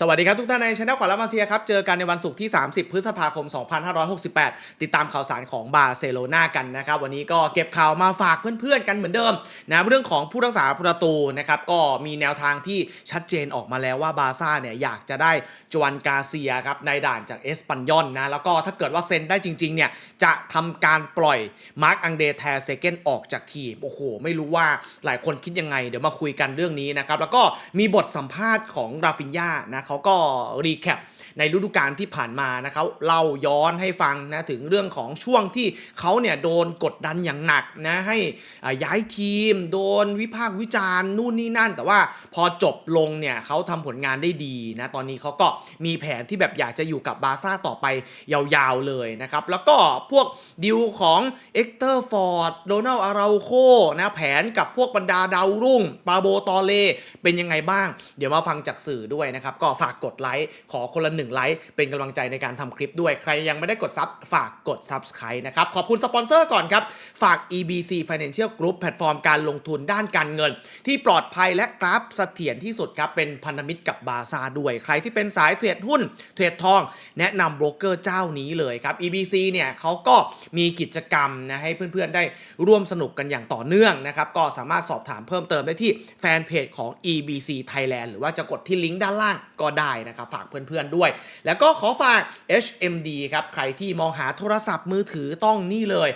สวัสดีครับทุกท่านในช anel ขวัญละมาเซียครับ เจอกันในวันศุกร์ที่ 30 พฤษภาคม 2568 ติดตามข่าวสารของบาร์เซโลนากันนะครับ วันนี้ก็เก็บข่าวมาฝากเพื่อนๆกันเหมือนเดิมนะเรื่องของผู้รักษาประตูนะครับก็มีแนวทางที่ชัดเจนออกมาแล้วว่าบาร์ซ่าเนี่ยอยากจะได้จวนกาเซียครับในด่านจากเอสปันยอนนะแล้วก็ถ้าเกิดว่าเซ็นได้จริงๆเนี่ยจะทำการปล่อยมาร์กอังเดแทเซเกนออกจากทีมโอ้โห ไม่รู้ว่าหลายคนคิดยังไง เดี๋ยวมาคุยกันเรื่องนี้นะครับแล้วก็มีบทสัมภาษณ์ของราฟินยานะเขาก็รีแคป ในฤดูกาลที่ผ่านมานะครับเล่าย้อนให้ฟังนะถึงเรื่องของช่วงที่เขาเนี่ยโดนกดดันอย่างหนักนะให้ย้ายทีม โดนวิพากษ์วิจารณ์นู่นนี่นั่น แต่ว่าพอจบลงเนี่ยเขาทำผลงานได้ดีนะตอนนี้เขาก็มีแผนที่แบบอยากจะอยู่กับบาซ่าต่อไปยาวๆเลยนะครับ แล้วก็พวกดิวของเอ็กเตอร์ฟอร์ดโดนัลอาราโคนะแผนกับพวกบรรดาดาวรุ่งปาโบตอเลเป็นยังไงบ้าง เดี๋ยวมาฟังจากสื่อด้วยนะครับ ก็ฝากกดไลค์ขอคนละหนึ่งไลค์เป็นกำลังใจในการทำคลิปด้วยใครยังไม่ได้กดซับฝากกด Subscribe นะครับ ขอบคุณสปอนเซอร์ก่อนครับ ฝาก EBC Financial Group แพลตฟอร์มการลงทุนด้านการเงิน ที่ปลอดภัยและกราฟเสถียรที่สุดครับ เป็นพันธมิตรกับบาซาด้วย ใครที่เป็นสายเทรดหุ้น เทรดทอง แนะนำโบรกเกอร์เจ้านี้เลยครับ EBC เนี่ยเขาก็มีกิจกรรมนะให้เพื่อนๆได้ร่วมสนุกกันอย่างต่อเนื่องนะครับก็สามารถสอบถามเพิ่มเติมได้ที่แฟนเพจของ EBC Thailand หรือว่าจะกดที่ลิงก์ด้านล่างก็ได้นะครับฝากเพื่อนๆด้วยแล้วก็ขอฝาก HMD ครับใครที่มองหาโทรศัพท์มือถือต้องนี่เลย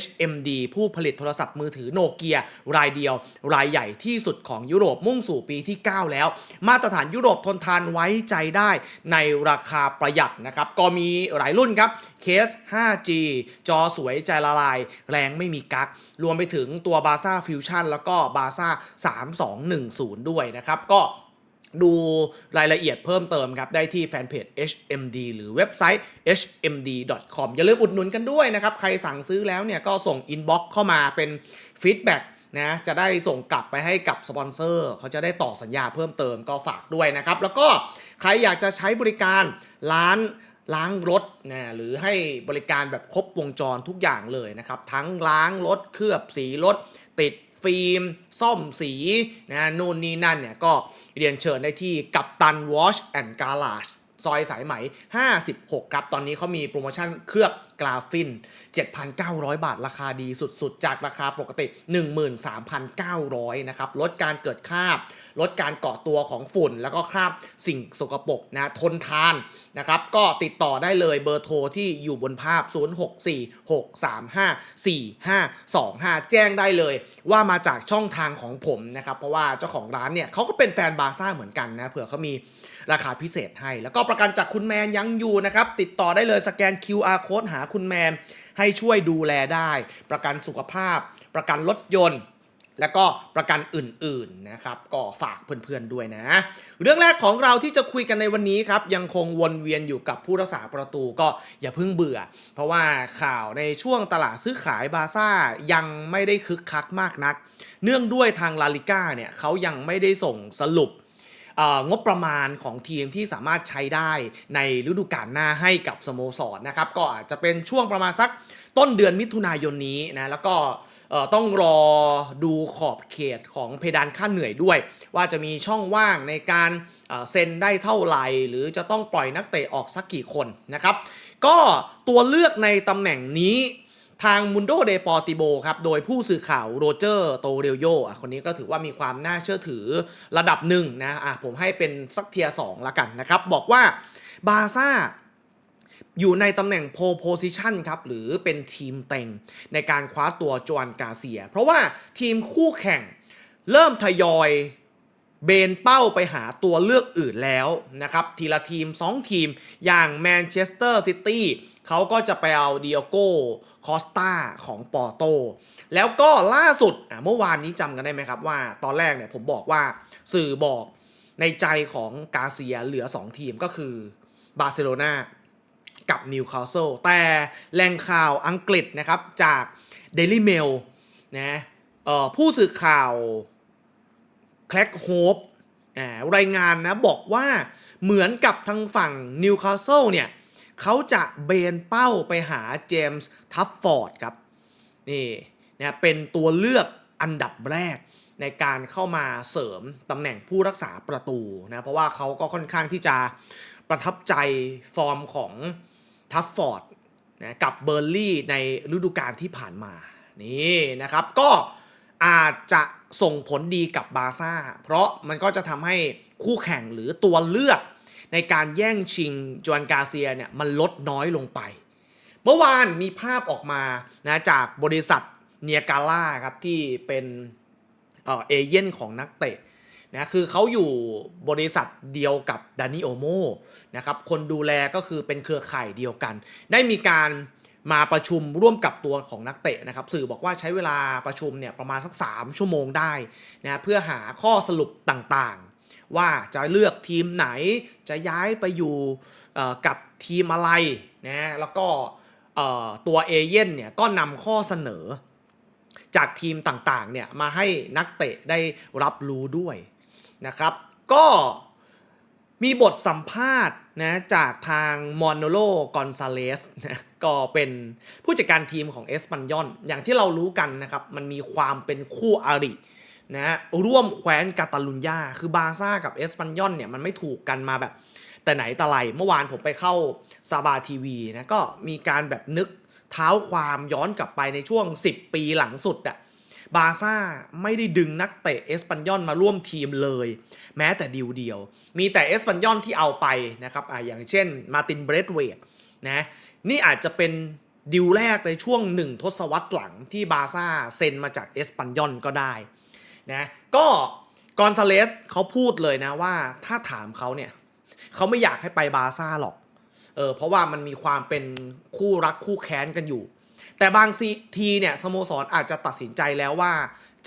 HMD ผู้ผลิตโทรศัพท์มือถือโนเกียรายเดียว รายใหญ่ที่สุดของยุโรปมุ่งสู่ปีที่ 9 แล้ว มาตรฐานยุโรปทนทานไว้ใจได้ในราคาประหยัดนะครับ ก็มีหลายรุ่นครับเคส 5G จอสวยใจละลาย แรงไม่มีกัก รวมไปถึงตัวบาซ่าฟิวชั่นแล้วก็บาซ่า3210 ด้วยนะครับ ก็ ดูรายละเอียดเพิ่มเติมครับ ได้ที่แฟนเพจ HMD หรือเว็บไซต์ hmd.com อย่าลืมอุดหนุนกันด้วยนะครับ ใครสั่งซื้อแล้วเนี่ยก็ส่งอินบ็อกซ์เข้ามาเป็นฟีดแบ็กนะจะได้ส่งกลับไปให้กับสปอนเซอร์เขาจะได้ต่อสัญญาเพิ่มเติมก็ฝากด้วยนะครับ แล้วก็ใครอยากจะใช้บริการร้านล้างรถนะหรือให้บริการแบบครบวงจรทุกอย่างเลยนะครับ ทั้งล้างรถเคลือบสีรถติด ฟิล์ม ซ่อมสีนะนู่นนี่นั่นเนี่ยก็เรียนเชิญได้ที่กัปตันวอช แอนด์การาจซอยสายไหม 56 ครับ ตอนนี้เขามีโปรโมชั่นเคลือบกราฟิน 7,900 บาทราคาดีสุดๆ จากราคาปกติ 13,900 นะครับ ลดการเกิดคราบ ลดการเกาะตัวของฝุ่น แล้วก็คราบสิ่งสกปรกนะทนทานนะครับ ก็ติดต่อได้เลยเบอร์โทรที่อยู่บนภาพ 0646354525 แจ้งได้เลยว่ามาจากช่องทางของผมนะครับ เพราะว่าเจ้าของร้านเนี่ยเขาก็เป็นแฟนบาซ่าเหมือนกันนะเผื่อเขามี ราคาพิเศษให้ แล้วก็ประกันจากคุณแมนยังอยู่นะครับ ติดต่อได้เลยสแกน QR code หาคุณแมน ให้ช่วยดูแลได้ ประกันสุขภาพ ประกันรถยนต์แล้วก็ประกันอื่นๆนะครับ ก็ฝากเพื่อนๆด้วยนะ เรื่องแรกของเราที่จะคุยกันในวันนี้ครับ ยังคงวนเวียนอยู่กับผู้รักษาประตูก็อย่าเพิ่งเบื่อ เพราะว่าข่าวในช่วงตลาดซื้อขายบาซ่ายังไม่ได้คึกคักมากนัก เนื่องด้วยทางลาลิก้าเนี่ยเขายังไม่ได้ส่งสรุป งบประมาณของทีมที่สามารถใช้ได้ในฤดูกาลหน้าให้กับสโมสรนะครับก็อาจจะเป็นช่วงประมาณสักต้นเดือนมิถุนายนนี้นะแล้วก็ต้องรอดูขอบเขตของเพดานค่าเหนื่อยด้วย ว่าจะมีช่องว่างในการเซ็นได้เท่าไหร่ หรือจะต้องปล่อยนักเตะออกสักกี่คนนะครับ ก็ตัวเลือกในตำแหน่งนี้ ทางมุนโดเดปอติโบครับ โดยผู้สื่อข่าวโรเจอร์โตเรโยอะคนนี้ก็ถือว่ามีความน่าเชื่อถือระดับหนึ่งนะอะผมให้เป็นสักเทียสองละกันนะครับ บอกว่าบาซ่าอยู่ในตำแหน่งโพโพซิชันครับ หรือเป็นทีมเต็งในการคว้าตัวจวนกาเซีย เพราะว่าทีมคู่แข่งเริ่มทยอยเบนเป้าไปหาตัวเลือกอื่นแล้วนะครับ ทีละทีม 2 ทีมอย่างแมนเชสเตอร์ซิตี้เขาก็จะไปเอาเดิโอโก คอสตาของปอร์โต แล้วก็ล่าสุดเมื่อวานนี้จำกันได้ไหมครับว่า ตอนแรกเนี่ยผมบอกว่าสื่อบอกในใจของกาเซียเหลือ 2 ทีมก็คือบาร์เซโลนากับนิวคาสเซิลแต่แหล่งข่าวอังกฤษนะครับจาก Daily Mail นะผู้สื่อข่าวแคลกโฮปรายงานนะบอกว่าเหมือนกับทางฝั่งนิวคาสเซิลเนี่ย เขาจะเบนเป้าไปหาเจมส์ทัฟฟอร์ดครับนี่นะเป็นตัวเลือกอันดับแรกในการเข้ามาเสริมตำแหน่งผู้รักษาประตูนะเพราะว่าเขาก็ค่อนข้างที่จะประทับใจฟอร์มของทัฟฟอร์ดนะกับเบอร์ลี่ในฤดูกาลที่ผ่านมานี่นะครับก็อาจจะส่งผลดีกับบาซ่า เพราะมันก็จะทำให้คู่แข่งหรือตัวเลือก ในการแย่งชิงจวนกาเซียเนี่ยมันลดน้อยลงไป เมื่อวานมีภาพออกมานะจากบริษัทเนียกาล่าครับที่เป็นเออเอเย่นของนักเตะนะคือเขาอยู่บริษัทเดียวกับดานิโอโมนะครับคนดูแลก็คือเป็นเครือข่ายเดียวกัน ได้มีการมาประชุมร่วมกับตัวของนักเตะนะครับ สื่อบอกว่าใช้เวลาประชุมเนี่ยประมาณสัก 3 ชั่วโมงได้นะเพื่อหาข้อสรุปต่าง ว่าจะเลือกทีมไหนจะย้ายไปอยู่กับทีมอะไรนะแล้วก็ตัวเอเย่นเนี่ยก็นำข้อเสนอ จากทีมต่างๆเนี่ยมาให้นักเตะได้รับรู้ด้วยนะครับ ก็มีบทสัมภาษณ์นะจากทางมอนโนโลกอนซาเลสนะก็เป็นผู้จัดการทีมของเอสปันยอน อย่างที่เรารู้กันนะครับ มันมีความเป็นคู่อาริ นะร่วมแคว้นกาตาลุญญาคือบาซ่ากับเอสปันยอนเนี่ยมันไม่ถูกกันมาแบบ แต่ไหนแต่ไรเมื่อวานผมไปเข้าซาบาทีวีนะก็มีการแบบนึกเท้าความย้อนกลับไปในช่วง 10 ปีหลังสุดอะบาซ่าไม่ได้ดึงนักเตะเอสปันยอนมาร่วมทีมเลย แม้แต่ดีวเดียว มีแต่เอสปันยอนที่เอาไปนะครับออย่างเช่นมาตินเบรดเวดนะนี่อาจจะเป็นดิวแรกในช่วงหนึ่งทศวรรษหลังที่บาซ่าเซ็นมาจากเอสปันยอนก็ได้ นะก็กอนซาเลสเขาพูดเลยนะว่าถ้าถามเขาเนี่ยเขาไม่อยากให้ไปบาซ่าหรอกเออเพราะว่ามันมีความเป็นคู่รักคู่แค้นกันอยู่ แต่บางทีเนี่ยสโมสรอาจจะตัดสินใจแล้วว่า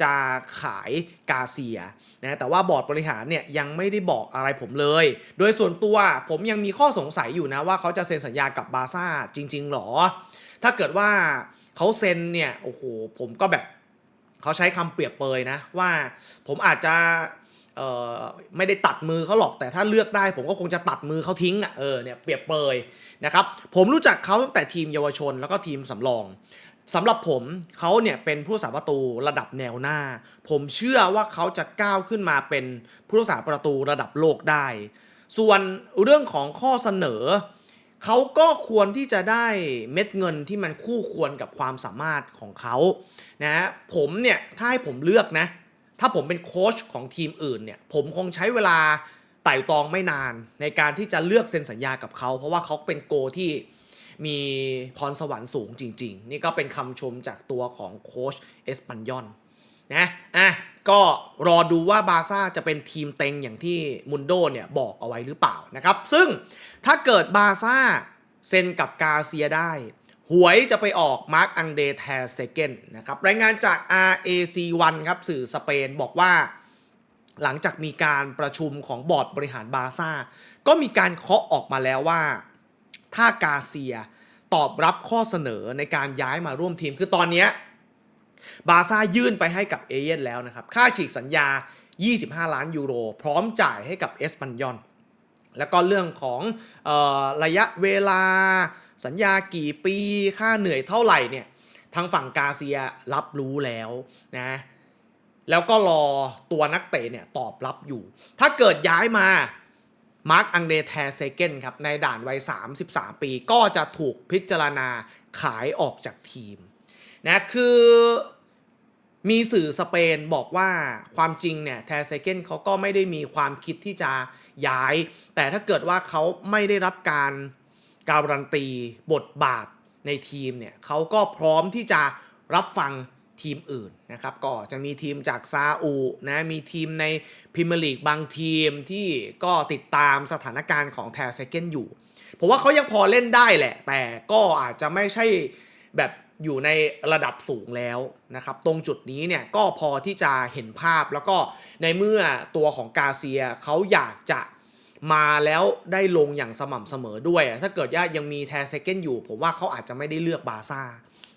จะขายกาเซียนะแต่ว่าบอร์ดบริหารเนี่ยยังไม่ได้บอกอะไรผมเลย โดยส่วนตัวผมยังมีข้อสงสัยอยู่นะว่าเขาจะเซ็นสัญญากับบาซ่าจริง ๆ หรอ ถ้าเกิดว่าเขาเซ็นเนี่ยโอ้โหผมก็แบบ เขาใช้คำเปรียบเปยนะว่าผมอาจจะไม่ได้ตัดมือเขาหรอกแต่ถ้าเลือกได้ ผมก็คงจะตัดมือเขาทิ้งอะเออเนี่ยเปรียบเปยนะครับผมรู้จักเขาตั้งแต่ทีมเยาวชนแล้วก็ทีมสำรองสำหรับผมเขาเนี่ยเป็นผู้รักษาประตูระดับแนวหน้า ผมเชื่อว่าเขาจะก้าวขึ้นมาเป็นผู้รักษาประตูระดับโลกได้ ส่วนเรื่องของข้อเสนอ เขาก็ควรที่จะได้เม็ดเงินที่มันคู่ควรกับความสามารถของเขานะผมเนี่ยถ้าให้ผมเลือกนะ ถ้าผมเป็นโค้ชของทีมอื่นเนี่ยผมคงใช้เวลาไต่ตองไม่นานในการที่จะเลือกเซ็นสัญญากับเขา เพราะว่าเขาเป็นโกที่มีพรสวรรค์สูงจริง ๆ นี่ก็เป็นคำชมจากตัวของโค้ชเอสปันยอน นะอะก็รอดูว่าบาซ่าจะเป็นทีมเต็งอย่างที่มุนโดเนี่ยบอกเอาไว้หรือเปล่านะครับ ซึ่งถ้าเกิดบาซ่าเซ็นกับกาเซียได้ หวยจะไปออกมาร์กอังเดแทเซเกนนะครับรายงานจาก RAC1 ครับสื่อสเปนบอกว่า หลังจากมีการประชุมของบอร์ดบริหารบาซ่า ก็มีการเคาะออกมาแล้วว่า ถ้ากาเซียตอบรับข้อเสนอในการย้ายมาร่วมทีมคือตอนเนี้ย บาซ่ายื่นไปให้กับเอเย่นแล้วนะครับ ค่าฉีกสัญญา 25 ล้านยูโร พร้อมจ่ายให้กับเอสปันยอนแล้วก็เรื่องของออระยะเวลาสัญญากี่ปีค่าเหนื่อยเท่าไหร่เนี่ยทางฝั่งกาเซียรับรู้แล้วนะแล้วก็รอตัวนักเตะเนี่ยตอบรับอยู่ ถ้าเกิดย้ายมามาร์กอังเดแทเซเกนครับในด่านวัย 33 ปีก็จะถูกพิจารณาขายออกจากทีม นะคือมีสื่อสเปนบอกว่าความจริงเนี่ยแทเซเกนเขาก็ไม่ได้มีความคิดที่จะย้าย แต่ถ้าเกิดว่าเขาไม่ได้รับการการันตีบทบาทในทีมเนี่ยเขาก็พร้อมที่จะรับฟังทีมอื่นนะครับก็จะมีทีมจากซาอุนะมีทีมในพรีเมียร์ลีกบางทีมที่ก็ติดตามสถานการณ์ของแทเซเกนอยู่ ผมว่าเขายังพอเล่นได้แหละ แต่ก็อาจจะไม่ใช่แบบ อยู่ในระดับสูงแล้วนะครับ ตรงจุดนี้เนี่ยก็พอที่จะเห็นภาพแล้วก็ในเมื่อตัวของกาเซียเขาอยากจะมาแล้วได้ลงอย่างสม่ำเสมอด้วย ถ้าเกิดว่ายังมีแทเซเกนอยู่ ผมว่าเขาอาจจะไม่ได้เลือกบาซ่า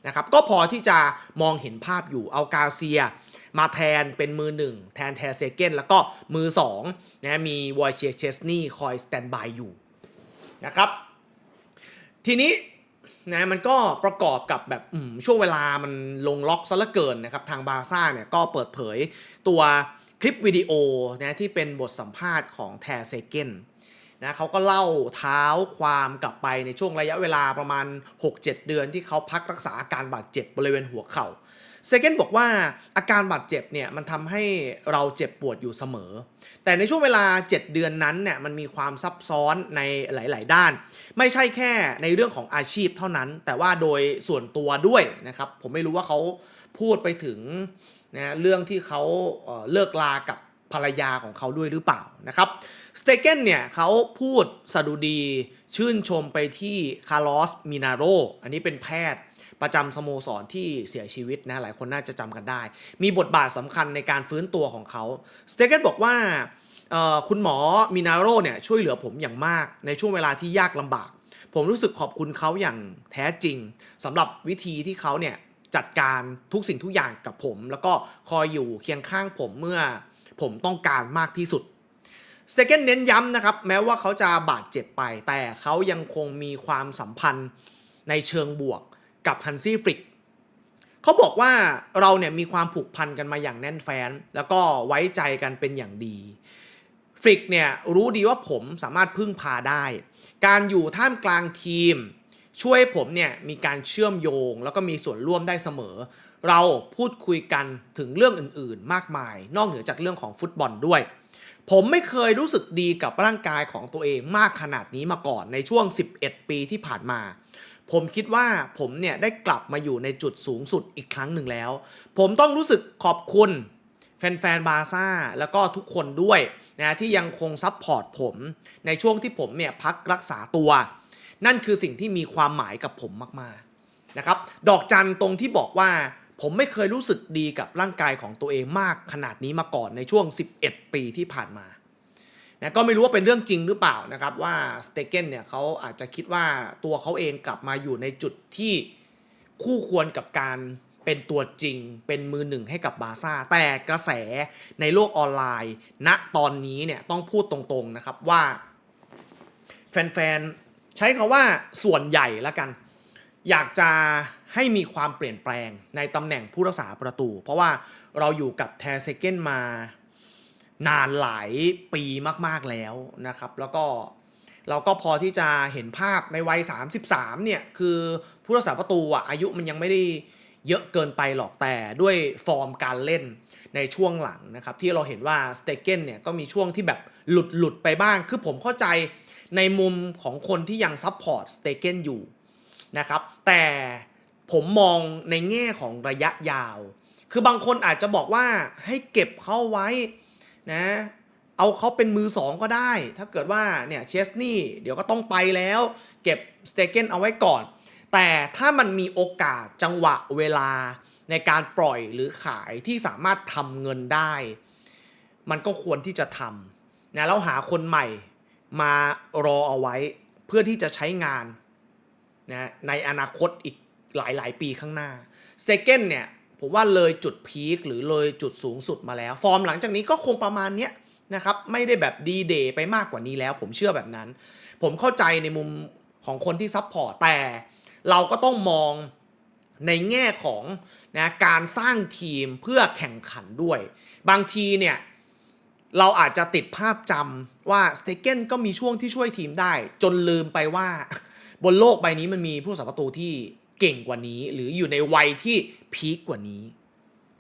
นะครับ ก็พอที่จะมองเห็นภาพอยู่เอากาเซียมาแทนเป็นมือหนึ่งแทนแทเซเกนแล้วก็มือสองนะมีวอยเชียเชสนีคอยสแตนบายอยู่นะครับ ทีนี้ นะมันก็ประกอบกับแบบช่วงเวลามันลงล็อกซะเหลือเกินนะครับ ทางบาร์ซ่าเนี่ยก็เปิดเผยตัวคลิปวิดีโอนะที่เป็นบทสัมภาษณ์ของแทเซเกนนะเขาก็เล่าเท้าความกลับไปในช่วงระยะเวลาประมาณ 6-7 เดือนที่เขาพักรักษาอาการบาดเจ็บบริเวณหัวเข่า เซเกนบอกว่าอาการบาดเจ็บเนี่ยมันทำให้เราเจ็บปวดอยู่เสมอ แต่ในช่วงเวลา 7 เดือนนั้นเนี่ยมันมีความซับซ้อนในหลาย ๆ ด้าน ไม่ใช่แค่ในเรื่องของอาชีพเท่านั้น แต่ว่าโดยส่วนตัวด้วยนะครับ ผมไม่รู้ว่าเขาพูดไปถึงนะเรื่องที่เขาเเลิกลากับภรรยาของเขาด้วยหรือเปล่านะครับ สเตเกนเนี่ยเขาพูดสดุดีชื่นชมไปที่คาร์ลอสมินาโร อันนี้เป็นแพทย์ ประจำสโมสรที่เสียชีวิตนะหลายคนน่าจะจำกันได้ มีบทบาทสำคัญในการฟื้นตัวของเขาสเตเกนบอกว่าคุณหมอมินาโรเนี่ยช่วยเหลือผมอย่างมากในช่วงเวลาที่ยากลำบาก ผมรู้สึกขอบคุณเขาอย่างแท้จริงสำหรับวิธีที่เขาเนี่ยจัดการทุกสิ่งทุกอย่างกับผม แล้วก็คอยอยู่เคียงข้างผมเมื่อผมต้องการมากที่สุดเซเกนเน้นย้ำนะครับ แม้ว่าเขาจะบาดเจ็บไป แต่เขายังคงมีความสัมพันธ์ในเชิงบวก กับฮันซี่ฟริกเขาบอกว่าเราเนี่ยมีความผูกพันกันมาอย่างแน่นแฟ้น แล้วก็ไว้ใจกันเป็นอย่างดีฟริกเนี่ยรู้ดีว่าผมสามารถพึ่งพาได้ การอยู่ท่ามกลางทีม ช่วยผมเนี่ยมีการเชื่อมโยง แล้วก็มีส่วนร่วมได้เสมอ เราพูดคุยกันถึงเรื่องอื่นๆ มากมาย นอกเหนือจากเรื่องของฟุตบอลด้วย ผมไม่เคยรู้สึกดีกับร่างกายของตัวเองมากขนาดนี้มาก่อนในช่วง 11 ปีที่ผ่านมา ผมคิดว่าผมเนี่ยได้กลับมาอยู่ในจุดสูงสุดอีกครั้งหนึ่งแล้ว ผมต้องรู้สึกขอบคุณแฟนๆบาร์ซ่าแล้วก็ทุกคนด้วยนะที่ยังคงซัพพอร์ตผม ในช่วงที่ผมเนี่ยพักรักษาตัว นั่นคือสิ่งที่มีความหมายกับผมมากๆนะครับดอกจันตรงที่บอกว่า ผมไม่เคยรู้สึกดีกับร่างกายของตัวเองมากขนาดนี้มาก่อนในช่วง 11 ปีที่ผ่านมา นะก็ไม่รู้ว่าเป็นเรื่องจริงหรือเปล่านะครับว่าสเตเกนเนี่ยเขาอาจจะคิดว่าตัวเขาเองกลับมาอยู่ในจุดที่คู่ควรกับการเป็นตัวจริง เป็นมือหนึ่งให้กับบาซ่า แต่กระแสในโลกออนไลน์ณตอนนี้เนี่ยต้องพูดตรงๆนะครับว่า แฟนๆ ใช้คาว่าส่วนใหญ่แล้วกัน อยากจะให้มีความเปลี่ยนแปลงในตำแหน่งผู้รักษาประตู เพราะว่าเราอยู่กับแทเซเกนมา นานหลายปีมากๆแล้วนะครับ แล้วก็เราก็พอที่จะเห็นภาพในวัย 33 เนี่ย คือผู้รักษาประตูอะอายุมันยังไม่ได้เยอะเกินไปหรอกแต่ด้วยฟอร์มการเล่นในช่วงหลังนะครับ ที่เราเห็นว่าสเตเกนเนี่ยก็มีช่วงที่แบบหลุดหลุดไปบ้าง คือผมเข้าใจในมุมของคนที่ยังซัพพอร์ตสเตเกนอยู่นะครับ แต่ผมมองในแง่ของระยะยาว คือบางคนอาจจะบอกว่าให้เก็บเขาไว้ นะเอาเขาเป็นมือสองก็ได้ ถ้าเกิดว่าเนี่ยเชสนี่เดี๋ยวก็ต้องไปแล้ว เก็บสเตเกนเอาไว้ก่อน แต่ถ้ามันมีโอกาสจังหวะเวลาในการปล่อยหรือขายที่สามารถทำเงินได้ มันก็ควรที่จะทำนะแล้วหาคนใหม่มารอเอาไว้เพื่อที่จะใช้งานนะในอนาคตอีกหลาย ๆ ปีข้างหน้าสเตเกนเนี่ย ผมว่าเลยจุดพีคหรือเลยจุดสูงสุดมาแล้ว ฟอร์มหลังจากนี้ก็คงประมาณเนี้ยนะครับไม่ได้แบบดีเดย์ไปมากกว่านี้แล้ว ผมเชื่อแบบนั้น ผมเข้าใจในมุมของคนที่ซัพพอร์ตแต่เราก็ต้องมองในแง่ของนะการสร้างทีมเพื่อแข่งขันด้วย บางทีเนี่ยเราอาจจะติดภาพจำว่าสเตเกนก็มีช่วงที่ช่วยทีมได้ จนลืมไปว่า บนโลกใบนี้มันมีผู้สัประตูที่เก่งกว่านี้ หรืออยู่ในวัยที่ พีคกว่านี้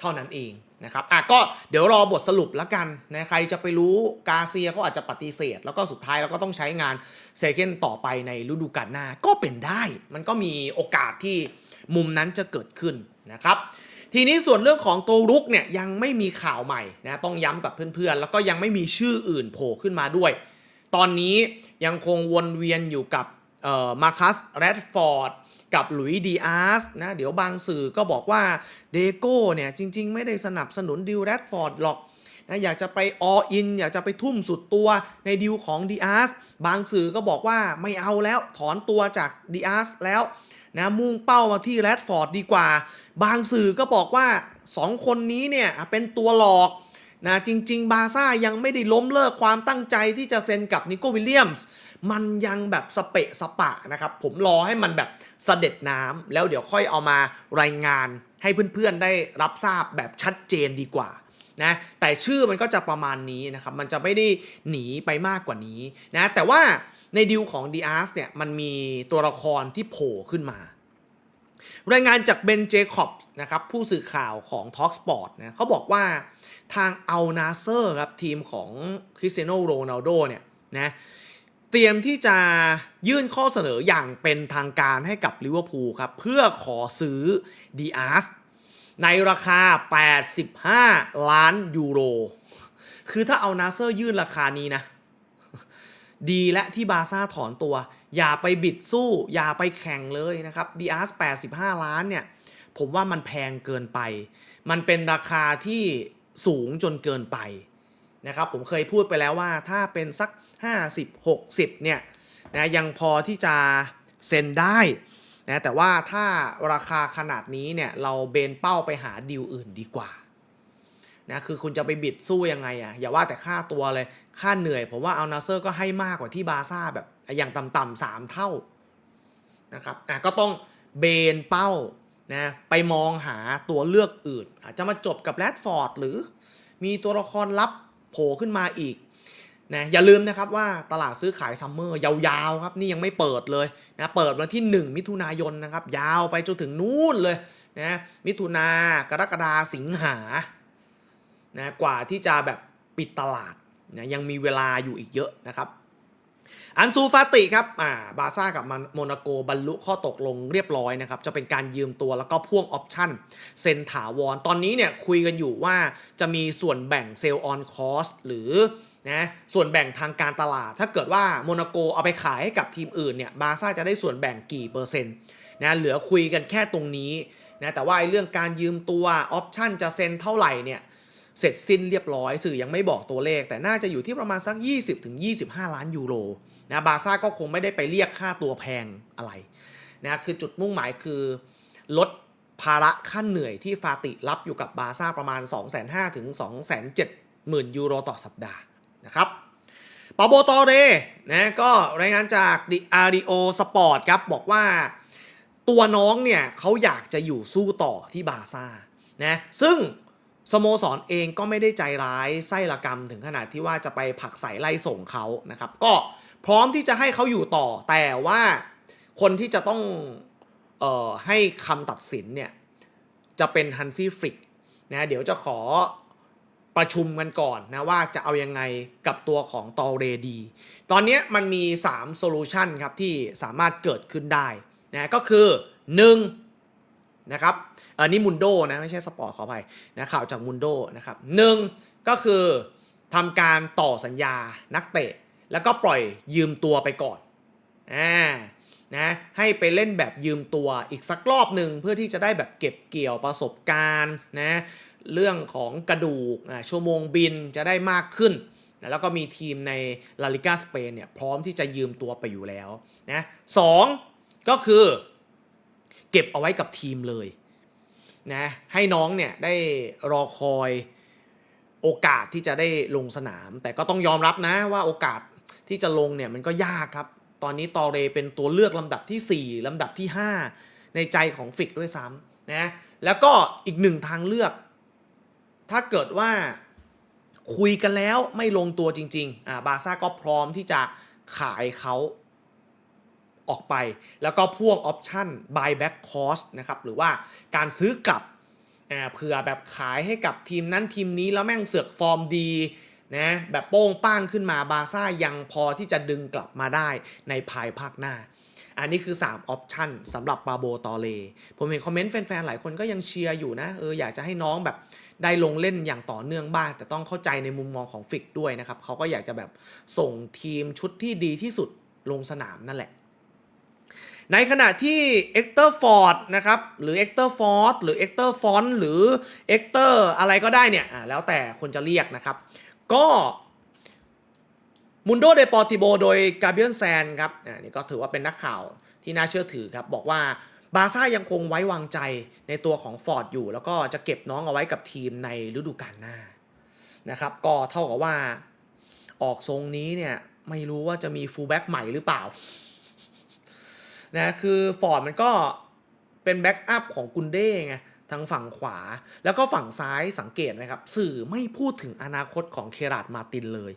เท่านั้นเองนะครับอะก็เดี๋ยวรอบทสรุปแล้วกันนะใครจะไปรู้กาเซียเขาอาจจะปฏิเสธ แล้วก็สุดท้ายเราก็ต้องใช้งานเซเคนต่อไปในฤดูกาลหน้าก็เป็นได้ มันก็มีโอกาสที่มุมนั้นจะเกิดขึ้นนะครับทีนี้ส่วนเรื่องของตัวรุกเนี่ยยังไม่มีข่าวใหม่นะต้องย้ำกับเพื่อนๆ แล้วก็ยังไม่มีชื่ออื่นโผล่ขึ้นมาด้วย ตอนนี้ยังคงวนเวียนอยู่กับเอ่อมาคัสแรดฟอร์ด กับหลุยส์ดีอาร์สนะเดี๋ยวบางสื่อก็บอกว่าเดโก้เนี่ยจริง ๆ ไม่ได้สนับสนุนดิวแรดฟอร์ดหรอกนะอยากจะไปอออินอยากจะไปทุ่มสุดตัวในดิวของดีอาร์สบางสื่อก็บอกว่าไม่เอาแล้วถอนตัวจากดีอาร์สแล้วนะมุ่งเป้ามาที่แรดฟอร์ดดีกว่า บางสื่อก็บอกว่า 2 คนนี้เนี่ยเป็นตัวหลอกนะจริง ๆ บาซ่ายังไม่ได้ล้มเลิกความตั้งใจที่จะเซ็นกับนิโก้วิลเลียมส์ มันยังแบบสเปะสปะนะครับผมรอให้มันแบบเสด็จน้ำแล้วเดี๋ยวค่อยเอามารายงานให้เพื่อนๆได้รับทราบแบบชัดเจนดีกว่านะแต่ชื่อมันก็จะประมาณนี้นะครับมันจะไม่ได้หนีไปมากกว่านี้นะแต่ว่าในดิวของ d ีอาร์สเนี่ยมันมีตัวละครที่โผล่ขึ้นมา รายงานจากเบนเจคอบส์นะครับผู้สื่อข่าวของ Talksport นะเขาบอกว่าทางอัลนาเซอร์ครับทีมของคริสเตียโนโรนัลโดเนี่ยนะ เตรียมที่จะยื่นข้อเสนออย่างเป็นทางการให้กับลิเวอร์พูลครับ เพื่อขอซื้อดีอาร์สในราคา 85 ล้านยูโร คือถ้าเอานาเซอร์ยื่นราคานี้นะ ดีและที่บาซ่าถอนตัว อย่าไปบิดสู้ อย่าไปแข่งเลยนะครับดีอาร์ส85 ล้านเนี่ย ผมว่ามันแพงเกินไป มันเป็นราคาที่สูงจนเกินไปนะครับ ผมเคยพูดไปแล้วว่าถ้าเป็นสัก 50 60เนี่ยนะยังพอที่จะเซ็นได้นะแต่ว่าถ้าราคาขนาดนี้เนี่ยเราเบนเป้าไปหาดีลอื่นดีกว่านะคือคุณจะไปบิดสู้ยังไงอะ่ะอย่าว่าแต่ค่าตัวเลยค่าเหนื่อยผมว่าเอัลนาเซอร์ก็ให้มากกว่าที่บาซ่าแบบอย่างต่ำๆสามเท่านะครับอะก็ต้องเบนเป้านะไปมองหาตัวเลือกอื่น อาจจะมาจบกับแรดฟอร์ดหรือมีตัวละครลับโผล่ขึ้นมาอีก นะอย่าลืมนะครับว่าตลาดซื้อขายซัมเมอร์ยาวๆครับนี่ยังไม่เปิดเลยนะเปิดวันที่ 1 มิถุนายนนะครับยาวไปจนถึงนู่นเลยนะมิถุนากรกฎาสิงหานะกว่าที่จะแบบปิดตลาดนะยังมีเวลาอยู่อีกเยอะนะครับอันซูฟาติครับอ่าบาซ่ากับโมนาโกบรรลุข้อตกลงเรียบร้อยนะครับ จะเป็นการยืมตัวแล้วก็พ่วงออปชั่นเซ็นถาวร ตอนนี้เนี่ยคุยกันอยู่ว่าจะมีส่วนแบ่งเซลล์ออนคอสหรือ นะส่วนแบ่งทางการตลาด ถ้าเกิดว่าโมนาโกเอาไปขายให้กับทีมอื่นเนี่ยบาซ่าจะได้ส่วนแบ่งกี่เปอร์เซ็นต์นะเหลือคุยกันแค่ตรงนี้นะแต่ว่าไอ้เรื่องการยืมตัวออปชั่นจะเซ็นเท่าไหร่เนี่ยเสร็จสิ้นเรียบร้อยสื่อยังไม่บอกตัวเลข แต่น่าจะอยู่ที่ประมาณสัก 20-25 ล้านยูโรนะบาซ่าก็คงไม่ได้ไปเรียกค่าตัวแพงอะไรนะคือจุดมุ่งหมายคือลดภาระขั้นเหนื่อยที่ฟาติรับอยู่กับบาซ่าประมาณ 2,500ถึง270,000 ยูโรต่อสัปดาห์ นะครับปาโบตอเรนะก็รายงานจากดิอาริโอสปอร์ตครับบอกว่าตัวน้องเนี่ยเขาอยากจะอยู่สู้ต่อที่บาซ่านะซึ่งสโมสรเองก็ไม่ได้ใจร้ายไส้ละกรรมถึงขนาดที่ว่าจะไปผลักใส่ไล่ส่งเขานะครับก็พร้อมที่จะให้เขาอยู่ต่อแต่ว่าคนที่จะต้องเอ่อให้คำตัดสินเนี่ยจะเป็นฮันซี่ฟริกนะเดี๋ยวจะขอ ประชุมกันก่อนนะว่าจะเอายังไงกับตัวของตอเรดี ตอนนี้มันมี3โซลูชันครับที่สามารถเกิดขึ้นได้นะก็คือ 1 นะครับอันนี้มุนโดนะไม่ใช่สปอร์ตขออภัยนะข่าวจากมุนโดนะครับหนึ่งก็คือทำการต่อสัญญานักเตะ แล้วก็ปล่อยยืมตัวไปก่อนอ่านะให้ไปเล่นแบบยืมตัวอีกสักรอบหนึ่งเพื่อที่จะได้แบบเก็บเกี่ยวประสบการณ์นะ เรื่องของกระดูกชั่วโมงบินจะได้มากขึ้นนะแล้วก็มีทีมในลาลิกาสเปนเนี่ยพร้อมที่จะยืมตัวไปอยู่แล้วนะสองก็คือเก็บเอาไว้กับทีมเลยนะให้น้องเนี่ยได้รอคอยโอกาสที่จะได้ลงสนาม แต่ก็ต้องยอมรับนะว่าโอกาสที่จะลงเนี่ยมันก็ยากครับ ตอนนี้ตอเรเป็นตัวเลือกลำดับที่ 4 ลำดับที่ 5 ในใจของฟิกด้วยซ้ำนะแล้วก็อีกหนึ่งทางเลือก ถ้าเกิดว่าคุยกันแล้วไม่ลงตัวจริงๆอ่าบาซ่าก็พร้อมที่จะขายเขาออกไป แล้วก็พ่วงออปชั่น buyback cost นะครับ หรือว่าการซื้อกลับเผื่อแบบขายให้กับทีมนั้นทีมนี้แล้วแม่งเสือกฟอร์มดีนะแบบโป้งป้างขึ้นมาบาซ่ายังพอที่จะดึงกลับมาได้ในภายภาคหน้า อันนี้คือ 3 ออปชันสำหรับปาโบตอเล ผมเห็นคอมเมนต์แฟนๆ หลายคนก็ยังเชียร์อยู่นะ เอออยากจะให้น้องแบบ ได้ลงเล่นอย่างต่อเนื่องบ้าง แต่ต้องเข้าใจในมุมมองของฟิกด้วยนะครับเขาก็อยากจะแบบส่งทีมชุดที่ดีที่สุดลงสนามนั่นแหละ ในขณะที่เอ็กเตอร์ฟอร์ดนะครับหรือเอ็กเตอร์ฟอร์ดหรือเอ็กเตอร์ฟอนหรือเอ็กเตอร์อะไรก็ได้เนี่ยแล้วแต่คนจะเรียกนะครับ ก็มุนโดเดปอร์ติโบโดยกาเบียนแซนครับอ่านี่ก็ถือว่าเป็นนักข่าวที่น่าเชื่อถือครับ บอกว่า บาซ่ายังคงไว้วางใจในตัวของฟอร์ดอยู่ แล้วก็จะเก็บน้องเอาไว้กับทีมในฤดูกาลหน้านะครับก็เท่ากับว่าออกทรงนี้เนี่ยไม่รู้ว่าจะมีฟูลแบ็กใหม่หรือเปล่านะคือฟอร์ดมันก็เป็นแบ็กอัพของกุนเด้ไงทางฝั่งขวา แล้วก็ฝั่งซ้ายสังเกตไหมครับ สื่อไม่พูดถึงอนาคตของเคราดมาตินเลย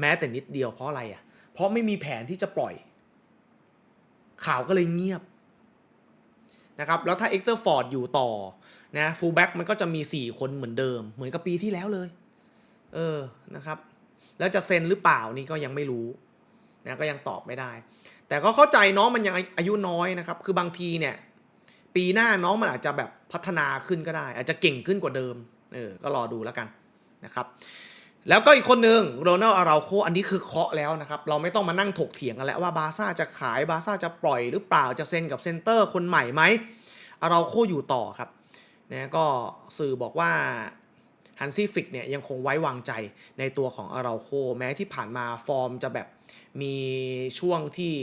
แม้แต่นิดเดียวเพราะอะไรอะ เพราะไม่มีแผนที่จะปล่อย ข่าวก็เลยเงียบ นะครับแล้วถ้าเอ็กเตอร์ฟอร์ดอยู่ต่อนะฟูลแบ็กมันก็จะมี 4 คนเหมือนเดิม เหมือนกับปีที่แล้วเลย เออนะครับ แล้วจะเซ็นหรือเปล่านี่ก็ยังไม่รู้นะก็ยังตอบไม่ได้ แต่ก็เข้าใจน้องมันยังอายุน้อยนะครับ คือบางทีเนี่ย ปีหน้าน้องมันอาจจะแบบพัฒนาขึ้นก็ได้ อาจจะเก่งขึ้นกว่าเดิมเออก็รอดูแล้วกันนะครับ แล้วก็อีกคนหนึ่งโรนัลอาราโคอันนี้คือเคาะแล้วนะครับ เราไม่ต้องมานั่งถกเถียงกันแล้วว่าบาซ่าจะขายบาซ่าจะปล่อยหรือเปล่าจะเซ็นกับเซนเตอร์คนใหม่ไหมอาราโคอยู่ต่อครับนะก็สื่อบอกว่าฮันซี่ฟิกเนี่ยยังคงไว้วางใจในตัวของอาราโคแม้ที่ผ่านมาฟอร์มจะแบบมีช่วงที่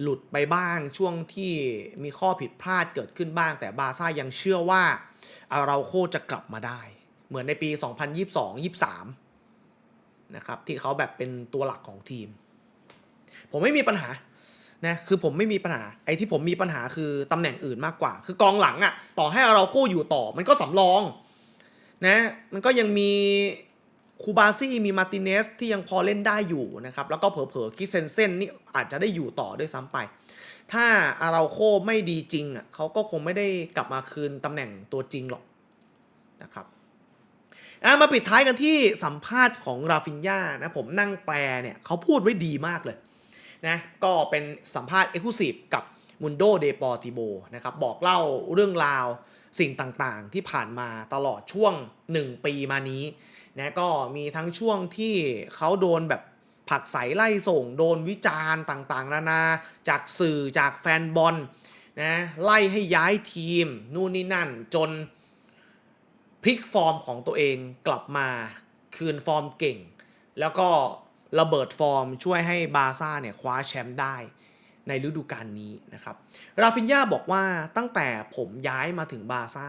หลุดไปบ้างช่วงที่มีข้อผิดพลาดเกิดขึ้นบ้าง แต่บาซ่ายังเชื่อว่าอาราโคจะกลับมาได้ เหมือนในปี 2022-23 นะครับที่เขาแบบเป็นตัวหลักของทีม ผมไม่มีปัญหานะคือผมไม่มีปัญหาไอ้ที่ผมมีปัญหาคือตำแหน่งอื่นมากกว่า คือกองหลังอะ่ะต่อให้เราคู่อยู่ต่อมันก็สำรองนะมันก็ยังมีคูบาซี่มีมาติเนสที่ยังพอเล่นได้อยู่นะครับแล้วก็เผลอๆคิเซนเซนนี่อาจจะได้อยู่ต่อด้วยซ้ำไป ถ้าอาราโคไม่ดีจริงอะเขาก็คงไม่ได้กลับมาคืนตำแหน่งตัวจริงหรอกนะครับ อะมาปิดท้ายกันที่สัมภาษณ์ของราฟินญานะผมนั่งแปลเนี่ยเขาพูดไว้ดีมากเลยนะก็เป็นสัมภาษณ์เอ็กซ์คลูซีฟกับมุนโดเดปอติโบนะครับบอกเล่าเรื่องราวสิ่งต่างๆ ที่ผ่านมาตลอดช่วง 1 ปีมานี้นะก็มีทั้งช่วงที่เขาโดนแบบผักใสไล่ส่ง โดนวิจารณ์ต่างๆ นานา จากสื่อจากแฟนบอลนะไล่ให้ย้ายทีม นู่นนี่นั่นจน พลิกฟอร์มของตัวเองกลับมาคืนฟอร์มเก่ง แล้วก็ระเบิดฟอร์มช่วยให้บาซ่าเนี่ยคว้าแชมป์ได้ในฤดูกาลนี้นะครับ ราฟินญาบอกว่าตั้งแต่ผมย้ายมาถึงบาซ่า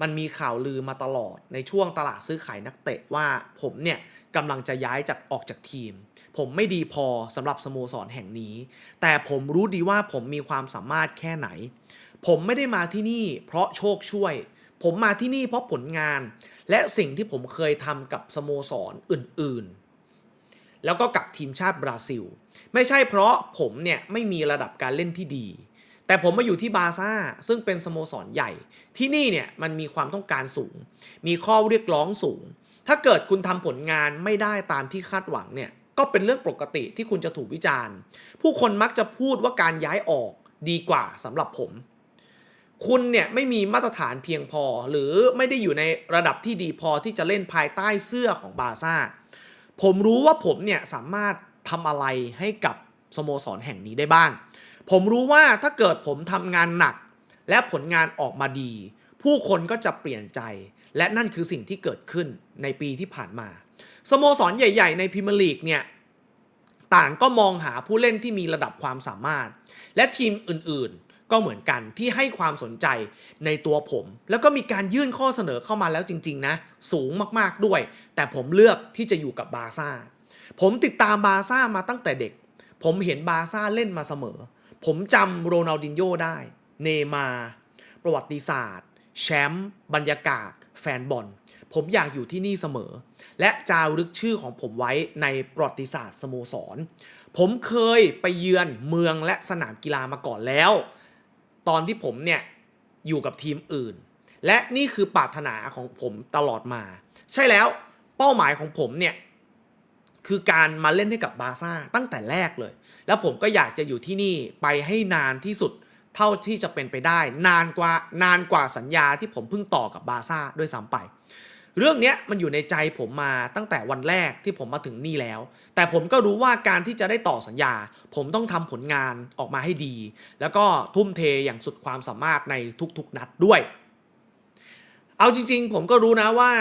มันมีข่าวลือมาตลอดในช่วงตลาดซื้อขายนักเตะว่าผมเนี่ยกำลังจะย้ายจากออกจากทีม ผมไม่ดีพอสำหรับสโมสรแห่งนี้ แต่ผมรู้ดีว่าผมมีความสามารถแค่ไหน ผมไม่ได้มาที่นี่เพราะโชคช่วย ผมมาที่นี่เพราะผลงาน และสิ่งที่ผมเคยทำกับสโมสรอื่นๆ แล้วก็กับทีมชาติบราซิล ไม่ใช่เพราะผมเนี่ยไม่มีระดับการเล่นที่ดี แต่ผมมาอยู่ที่บาร์ซ่าซึ่งเป็นสโมสรใหญ่ ที่นี่เนี่ยมันมีความต้องการสูง มีข้อเรียกร้องสูง ถ้าเกิดคุณทำผลงานไม่ได้ตามที่คาดหวังเนี่ยก็เป็นเรื่องปกติที่คุณจะถูกวิจารณ์ ผู้คนมักจะพูดว่าการย้ายออกดีกว่าสำหรับผม คุณเนี่ยไม่มีมาตรฐานเพียงพอ หรือไม่ได้อยู่ในระดับที่ดีพอที่จะเล่นภายใต้เสื้อของบาร์ซ่า ผมรู้ว่าผมเนี่ยสามารถทำอะไรให้กับสโมสรแห่งนี้ได้บ้าง ผมรู้ว่าถ้าเกิดผมทำงานหนัก และผลงานออกมาดี ผู้คนก็จะเปลี่ยนใจ และนั่นคือสิ่งที่เกิดขึ้นในปีที่ผ่านมา สโมสรใหญ่ ๆ ในพรีเมียร์ลีกเนี่ยต่างก็มองหาผู้เล่นที่มีระดับความสามารถ และทีมอื่นๆ ก็เหมือนกันที่ให้ความสนใจในตัวผม แล้วก็มีการยื่นข้อเสนอเข้ามาแล้วจริง ๆ นะ สูงมากๆด้วย แต่ผมเลือกที่จะอยู่กับบาซ่า ผมติดตามบาซ่ามาตั้งแต่เด็ก ผมเห็นบาซ่าเล่นมาเสมอ ผมจำโรนัลดินโญ่ได้ เนมา ประวัติศาสตร์ แชมป์บรรยากาศ แฟนบอลผมอยากอยู่ที่นี่เสมอ และจารึกชื่อของผมไว้ในประวัติศาสตร์สโมสร ผมเคยไปเยือนเมืองและสนามกีฬามาก่อนแล้ว ตอนที่ผมเนี่ยอยู่กับทีมอื่น และนี่คือปรารถนาของผมตลอดมา ใช่แล้วเป้าหมายของผมเนี่ยคือการมาเล่นให้กับบาซ่าตั้งแต่แรกเลย แล้วผมก็อยากจะอยู่ที่นี่ไปให้นานที่สุดเท่าที่จะเป็นไปได้ นานกว่านานกว่าสัญญาที่ผมเพิ่งต่อกับบาซ่าด้วยซ้ำไป เรื่องนี้มันอยู่ในใจผมมาตั้งแต่วันแรกที่ผมมาถึงนี่แล้ว แต่ผมก็รู้ว่าการที่จะได้ต่อสัญญา ผมต้องทำผลงานออกมาให้ดี แล้วก็ทุ่มเทอย่างสุดความสามารถในทุกๆนัดด้วย เอาจริง ๆ ผมก็รู้นะว่า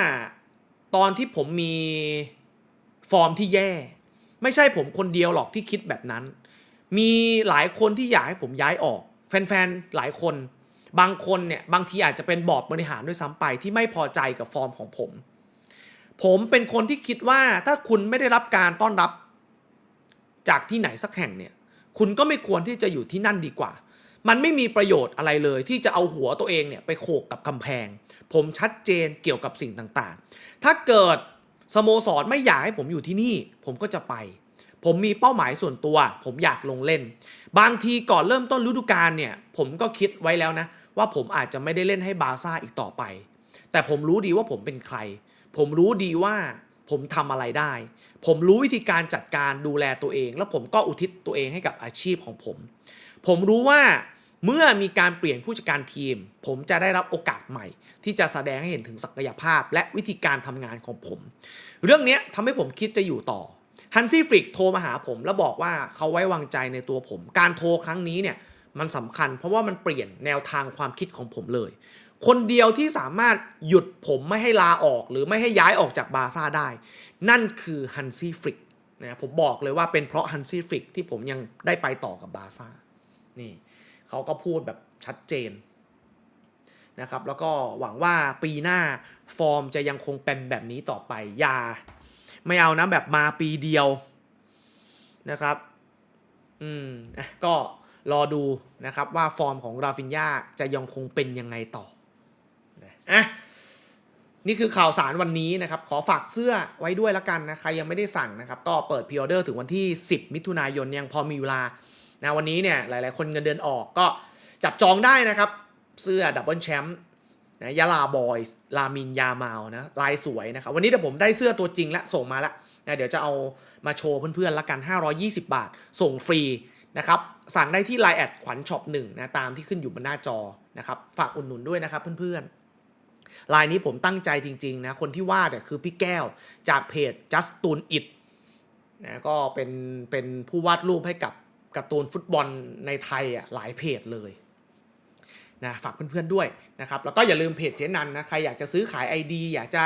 ตอนที่ผมมีฟอร์มที่แย่ ไม่ใช่ผมคนเดียวหรอกที่คิดแบบนั้น มีหลายคนที่อยากให้ผมย้ายออก แฟนๆหลายคน บางคนเนี่ยบางทีอาจจะเป็นบอร์ดบริหารด้วยซ้ำไปที่ไม่พอใจกับฟอร์มของผม ผมเป็นคนที่คิดว่าถ้าคุณไม่ได้รับการต้อนรับ จากที่ไหนสักแห่งเนี่ย คุณก็ไม่ควรที่จะอยู่ที่นั่นดีกว่า มันไม่มีประโยชน์อะไรเลย ที่จะเอาหัวตัวเองเนี่ยไปโขกกับกำแพง ผมชัดเจนเกี่ยวกับสิ่งต่างๆ ถ้าเกิดสโมสรไม่อยากให้ผมอยู่ที่นี่ ผมก็จะไปผมมีเป้าหมายส่วนตัว ผมอยากลงเล่น บางทีก่อนเริ่มต้นฤดูกาลเนี่ย ผมก็คิดไว้แล้วนะ ว่าผมอาจจะไม่ได้เล่นให้บาซ่าอีกต่อไป แต่ผมรู้ดีว่าผมเป็นใคร ผมรู้ดีว่าผมทำอะไรได้ ผมรู้วิธีการจัดการดูแลตัวเอง แล้วผมก็อุทิศตัวเองให้กับอาชีพของผม ผมรู้ว่าเมื่อมีการเปลี่ยนผู้จัดการทีม ผมจะได้รับโอกาสใหม่ ที่จะแสดงให้เห็นถึงศักยภาพ และวิธีการทำงานของผม เรื่องนี้ทำให้ผมคิดจะอยู่ต่อฮันซี่ฟริกโทรมาหาผมแล้วบอกว่าเขาไว้วางใจในตัวผม การโทรครั้งนี้เนี่ย มันสำคัญ เพราะว่ามันเปลี่ยนแนวทางความคิดของผมเลย คนเดียวที่สามารถหยุดผมไม่ให้ลาออก หรือไม่ให้ย้ายออกจากบาร์ซ่าได้ นั่นคือฮันซี่ฟริกนะผมบอกเลยว่าเป็นเพราะฮันซี่ฟริกที่ผมยังได้ไปต่อกับบาร์ซ่านี่เขาก็พูดแบบชัดเจนนะครับแล้วก็หวังว่าปีหน้าฟอร์มจะยังคงเป็นแบบนี้ต่อไป อย่า ไม่เอานะแบบมาปีเดียวนะครับ อืมก็ รอดูนะครับว่าฟอร์มของราฟินยาจะยังคงเป็นยังไงต่อนะอะนี่คือข่าวสารวันนี้นะครับ ขอฝากเสื้อไว้ด้วยละกันนะ ใครยังไม่ได้สั่งนะครับ ก็เปิดพ r ออเดอร์ถึงวันที่ 10 มิถุนายนยังพอมีเวลานะวันนี้เนี่ยหลายๆ คนเงินเดือนออกก็จับจองได้นะครับ เสื้อดับเบิลแชมป์นะยาลาบอยส์ลามินยาเมานะลายสวยนะครับ วันนี้เดี๋ยวผมได้เสื้อตัวจริงและส่งมาแล้วนะเดี๋ยวจะเอามาโชว์เพื่อนๆละกัน 520 บาท ส่งฟรี นะครับสั่งได้ที่ Line แอดขวัญช็อปหนึ่งนะตามที่ขึ้นอยู่บนหน้าจอนะครับฝากอุดหนุนด้วยนะครับเพื่อนๆลายนี้ผมตั้งใจจริงๆนะคนที่วาดเนี่ยคือพี่แก้วจากเพจ Just t u n It นะก็เป็นเป็นผู้วาดรูปให้กับการ์ตูนฟุตบอลในไทยอะหลายเพจเลยนะฝากเพื่อนๆด้วยนะครับแล้วก็อย่าลืมเพจเจ๊นันนะใครอยากจะซื้อขาย ID อยากจะ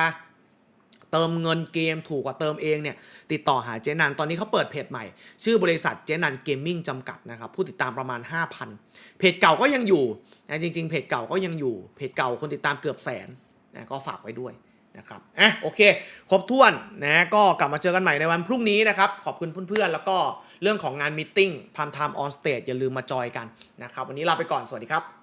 เติมเงินเกมถูกกว่าเติมเองเนี่ยติดต่อหาเจนันตอนนี้เขาเปิดเพจใหม่ ชื่อบริษัทเจนันเกมมิ่งจำกัดนะครับผู้ติดตามประมาณ 5,000 เพจเก่าก็ยังอยู่นะจริง ๆ เพจเก่าก็ยังอยู่เพจเก่าคนติดตามเกือบแสนนะก็ฝากไว้ด้วยนะครับอะโอเค ครบถ้วนนะก็กลับมาเจอกันใหม่ในวันพรุ่งนี้นะครับ ขอบคุณเพื่อนๆ แล้วก็เรื่องของงานมิทติ้งพามไทม์ออนสเตจอย่าลืมมาจอยกันนะครับ วันนี้ลาไปก่อน สวัสดีครับ